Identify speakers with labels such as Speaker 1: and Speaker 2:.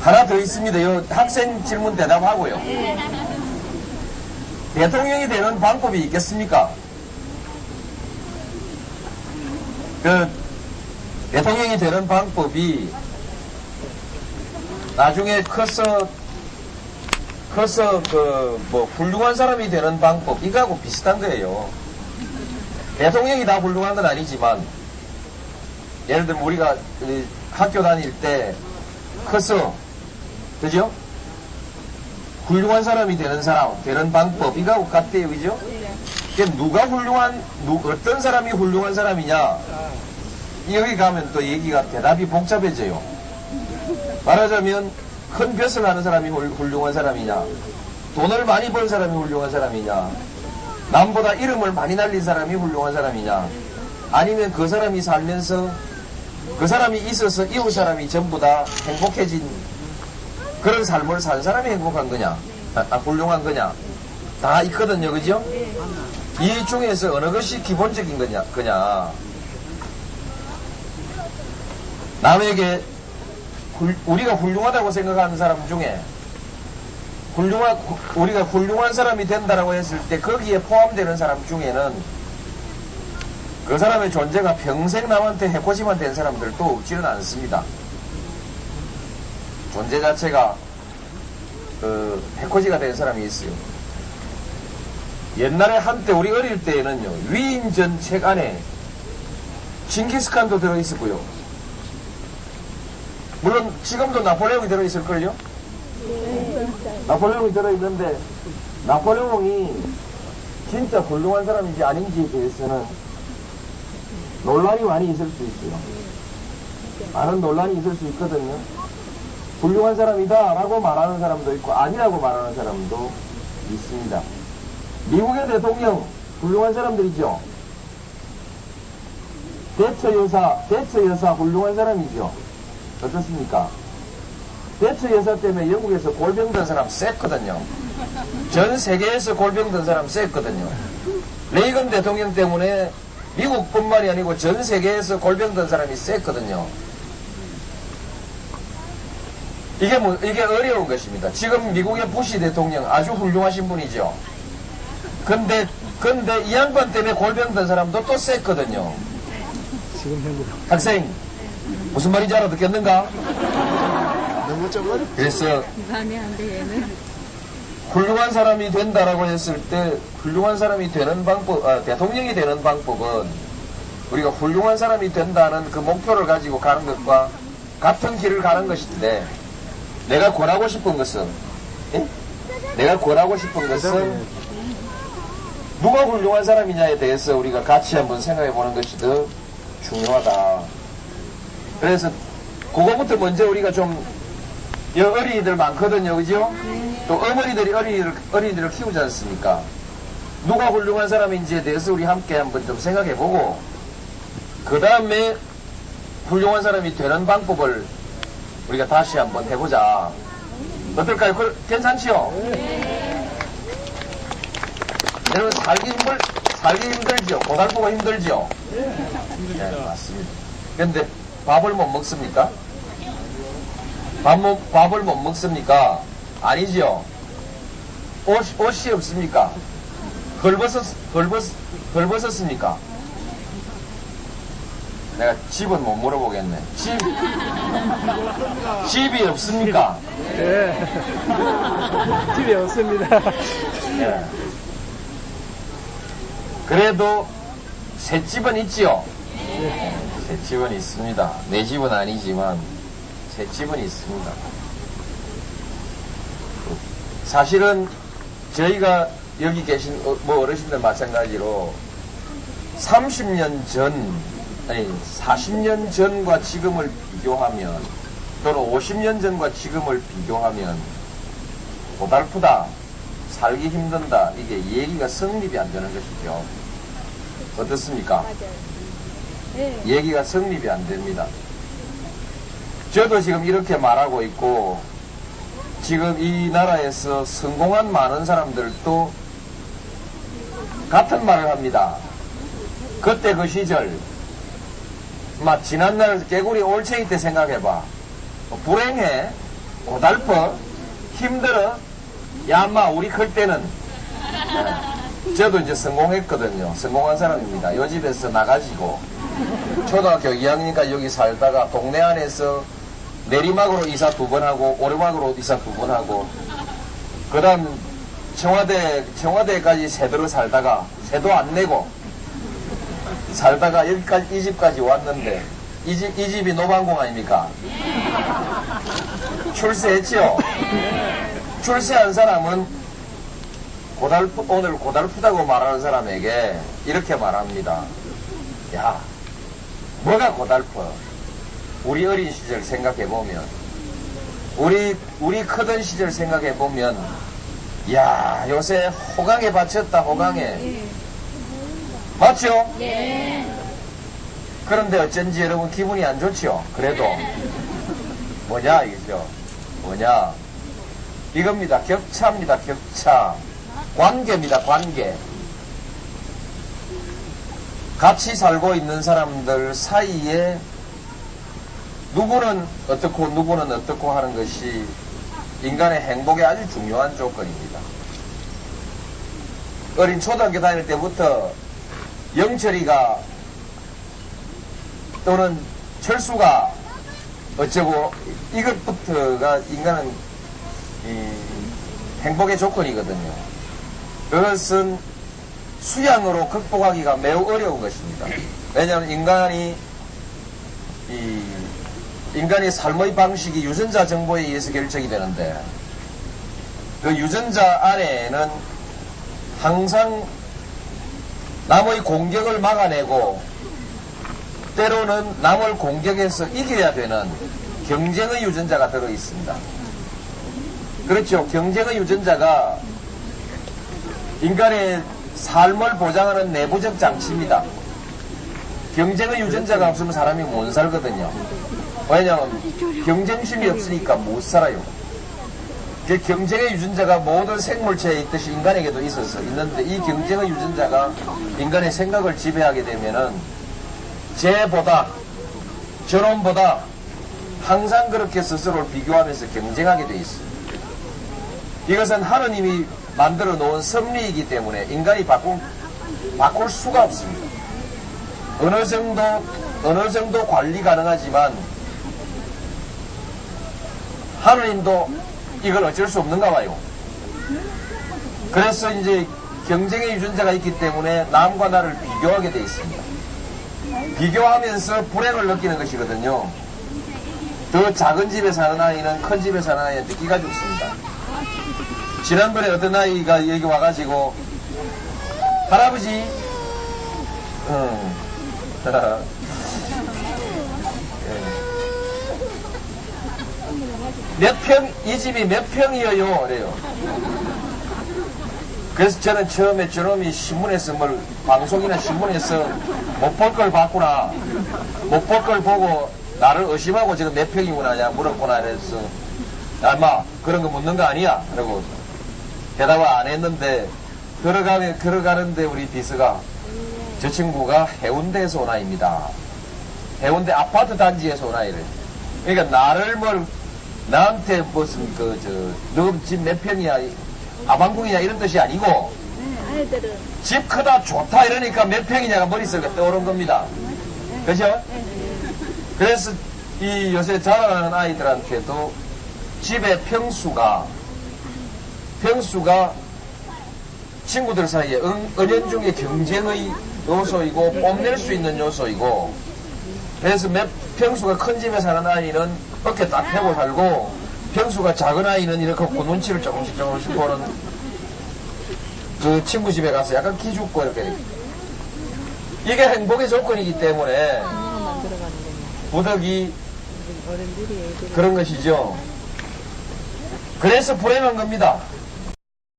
Speaker 1: 하나 더 있습니다. 요 학생 질문 대답하고요. 대통령이 되는 방법이 있겠습니까? 그 대통령이 되는 방법이 나중에 커서 커서 그 뭐 훌륭한 사람이 되는 방법 이거하고 비슷한 거예요. 대통령이 다 훌륭한 건 아니지만 예를 들면 우리가 이 학교 다닐 때 커서 그죠? 훌륭한 사람이 되는 사람 되는 방법 이거하고 같대요, 그죠? 그게 누가 훌륭한 누, 어떤 사람이 훌륭한 사람이냐 여기 가면 또 얘기가 대답이 복잡해져요. 말하자면 큰 벼슬 하는 사람이 훌- 훌륭한 사람이냐 돈을 많이 번 사람이 훌륭한 사람이냐 남보다 이름을 많이 날린 사람이 훌륭한 사람이냐 아니면 그 사람이 살면서 그 사람이 있어서 이웃 사람이 전부 다 행복해진 그런 삶을 산 사람이 행복한 거냐? 아, 아, 훌륭한 거냐? 다 있거든요 그죠? 이 중에서 어느 것이 기본적인 거냐 그냐? 남에게 훌- 우리가 훌륭하다고 생각하는 사람 중에 훌륭한 우리가 훌륭한 사람이 된다라고 했을 때 거기에 포함되는 사람 중에는 그 사람의 존재가 평생 남한테 해코지만 된 사람들도 없지는 않습니다. 존재 자체가 그 해코지가 된 사람이 있어요. 옛날에 한때 우리 어릴 때에는요 위인전 책 안에 징기스칸도 들어 있었고요. 물론 지금도 나폴레옹이 들어 있을걸요? 나폴레옹이 들어 있는데 나폴레옹이 진짜 훌륭한 사람인지 아닌지에 대해서는 논란이 많이 있을 수 있어요. 많은 논란이 있을 수 있거든요. 훌륭한 사람이다 라고 말하는 사람도 있고 아니라고 말하는 사람도 있습니다. 미국의 대통령 훌륭한 사람들이죠. 대처 여사, 대처 여사 훌륭한 사람이죠. 어떻습니까? 대처 여사 때문에 영국에서 골병 든 사람 셌거든요. 전 세계에서 골병 든 사람 셌거든요. 레이건 대통령 때문에 미국뿐만이 아니고 전 세계에서 골병 든 사람이 셌거든요. 이게 뭐, 이게 어려운 것입니다. 지금 미국의 부시 대통령 아주 훌륭하신 분이죠. 근데, 근데 이 양반 때문에 골병 든 사람도 또 셌거든요. 학생, 무슨 말인지 알아듣겠는가?
Speaker 2: 너무 좀 어렵
Speaker 1: 그래서
Speaker 3: 안 돼, 얘는.
Speaker 1: 훌륭한 사람이 된다라고 했을 때 훌륭한 사람이 되는 방법, 아, 대통령이 되는 방법은 우리가 훌륭한 사람이 된다는 그 목표를 가지고 가는 것과 같은 길을 가는 것인데 내가 권하고 싶은 것은 예? 내가 권하고 싶은 것은 누가 훌륭한 사람이냐에 대해서 우리가 같이 한번 생각해 보는 것이 더 중요하다. 그래서 그거부터 먼저 우리가 좀 여 어린이들 많거든요, 그죠? 또 어머니들이 어린이를, 어린이들을 키우지 않습니까? 누가 훌륭한 사람인지에 대해서 우리 함께 한번 좀 생각해 보고, 그 다음에 훌륭한 사람이 되는 방법을 우리가 다시 한번 해보자. 어떨까요? 그, 괜찮지요? 여러분, 살기 힘들, 살기 힘들죠? 고달프고 힘들죠? 네, 맞습니다. 근데 밥을 못 먹습니까? 밥, 먹- 밥을 못 먹습니까? 아니죠. 옷, 옷이 없습니까? 헐벗었, 헐벗, 헐벗었습니까? 내가 집은 못 물어보겠네. 집, 집이 없습니까?
Speaker 2: 예. 집이 없습니다.
Speaker 1: 예. 그래도 새 집은 있지요? 새 집은 있습니다. 내 집은 아니지만 새 집은 있습니다. 사실은 저희가 여기 계신 어- 뭐 어르신들 마찬가지로 30년 전, 아니 40년 전과 지금을 비교하면 또는 50년 전과 지금을 비교하면 고달프다, 살기 힘든다, 이게 얘기가 성립이 안 되는 것이죠. 어떻습니까?
Speaker 3: 네.
Speaker 1: 얘기가 성립이 안 됩니다. 저도 지금 이렇게 말하고 있고, 지금 이 나라에서 성공한 많은 사람들도 같은 말을 합니다. 그때 그 시절, 막 지난날 개구리 올챙이 때 생각해봐. 불행해, 고달퍼, 힘들어. 야, 엄마, 우리 클 때는. 예, 저도 이제 성공했거든요. 성공한 사람입니다. 요 집에서 나가지고, 초등학교 2학년까지 여기 살다가 동네 안에서 내리막으로 이사 두 번 하고, 오르막으로 이사 두 번 하고, 그 다음 청와대, 청와대까지 세도로 살다가, 세도 안 내고, 살다가 여기까지, 이 집까지 왔는데, 이 집, 이 집이 노방공 아닙니까? 출세했죠? 출세한 사람은 고달프, 오늘 고달프다고 말하는 사람에게 이렇게 말합니다. 야, 뭐가 고달퍼? 우리 어린 시절 생각해 보면, 우리, 우리 크던 시절 생각해 보면, 야, 요새 호강에 바쳤다, 호강에.
Speaker 3: 예.
Speaker 1: 맞죠?
Speaker 3: 예.
Speaker 1: 그런데 어쩐지 여러분 기분이 안 좋죠? 그래도 뭐냐 이거죠? 뭐냐? 이겁니다. 격차입니다. 격차. 관계입니다. 관계. 같이 살고 있는 사람들 사이에 누구는 어떻고 누구는 어떻고 하는 것이 인간의 행복에 아주 중요한 조건입니다. 어린 초등학교 다닐 때부터 영철이가 또는 철수가 어쩌고 이것부터가 인간은 이 행복의 조건이거든요. 그것은 수양으로 극복하기가 매우 어려운 것입니다. 왜냐하면 인간이 이 인간의 삶의 방식이 유전자 정보에 의해서 결정이 되는데 그 유전자 안에는 항상 남의 공격을 막아내고 때로는 남을 공격해서 이겨야 되는 경쟁의 유전자가 들어 있습니다. 그렇죠. 경쟁의 유전자가 인간의 삶을 보장하는 내부적 장치입니다. 경쟁의 유전자가 없으면 사람이 못 살거든요. 왜냐하면 경쟁심이 없으니까 못 살아요. 그 경쟁의 유전자가 모든 생물체에 있듯이 인간에게도 있어서 있는데 이 경쟁의 유전자가 인간의 생각을 지배하게 되면은 쟤보다 저놈보다 항상 그렇게 스스로를 비교하면서 경쟁하게 돼 있습니다. 이것은 하느님이 만들어 놓은 섭리이기 때문에 인간이 바꿀, 바꿀 수가 없습니다. 어느 정도, 어느 정도 관리 가능하지만 하느님도 이걸 어쩔 수 없는가 봐요. 그래서 이제 경쟁의 유전자가 있기 때문에 남과 나를 비교하게 돼 있습니다. 비교하면서 불행을 느끼는 것이거든요. 더 작은 집에 사는 아이는 큰 집에 사는 아이한테 기가 죽습니다. 지난번에 어떤 아이가 여기 와가지고 할아버지 음. 예. 몇 평, 이 집이 몇 평이에요? 그래요. 그래서 저는 처음에 저놈이 신문에서 뭘, 방송이나 신문에서 못 볼 걸 봤구나. 못 볼 걸 보고 나를 의심하고 지금 몇 평이구나, 야, 물었구나. 그래서, 야, 마, 그런 거 묻는 거 아니야? 그러고 대답을 안 했는데, 들어가면, 들어가는데 우리 비서가 저 친구가 해운대에서 온 아이입니다. 해운대 아파트 단지에서 온 아이를. 그러니까 나를 뭘, 나한테 무슨 그, 저, 너집몇 평이야, 아방궁이냐 이런 뜻이 아니고,
Speaker 3: 네, 아이들은.
Speaker 1: 집 크다 좋다 이러니까 몇 평이냐가 머릿속에 떠오른 겁니다. 그죠? 그래서 이 요새 자라나는 아이들한테도 집의 평수가, 평수가 친구들 사이에 은, 은연중의 경쟁의 요소이고 뽐낼 수 있는 요소이고 그래서 몇 평수가 큰 집에 사는 아이는 어깨 딱 펴고 살고 평수가 작은 아이는 이렇게 그 눈치를 조금씩 조금씩 보는 그 친구 집에 가서 약간 기죽고 이렇게 이게 행복의 조건이기 때문에. 부덕이. 그런 것이죠. 그래서 불행한 겁니다.